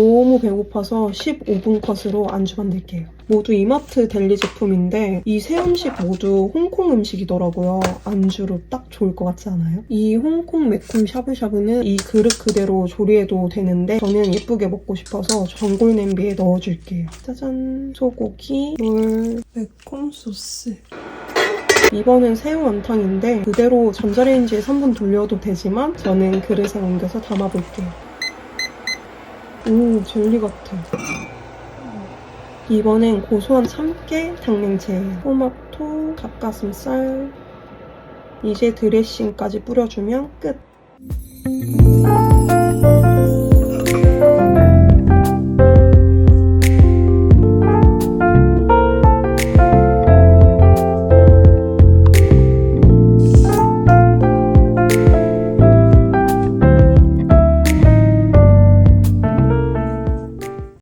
너무 배고파서 15분 컷으로 안주 만들게요. 모두 이마트 델리 제품인데 이 세 음식 모두 홍콩 음식이더라고요. 안주로 딱 좋을 것 같지 않아요? 이 홍콩 매콤 샤브샤브는 이 그릇 그대로 조리해도 되는데 저는 예쁘게 먹고 싶어서 전골 냄비에 넣어줄게요. 짜잔! 소고기, 물, 매콤 소스. 이번은 새우 원탕인데 그대로 전자레인지에 3분 돌려도 되지만 저는 그릇에 옮겨서 담아볼게요. 오, 젤리 같아. 이번엔 고소한 참깨 당면채예요. 토마토, 닭가슴살. 이제 드레싱까지 뿌려주면 끝.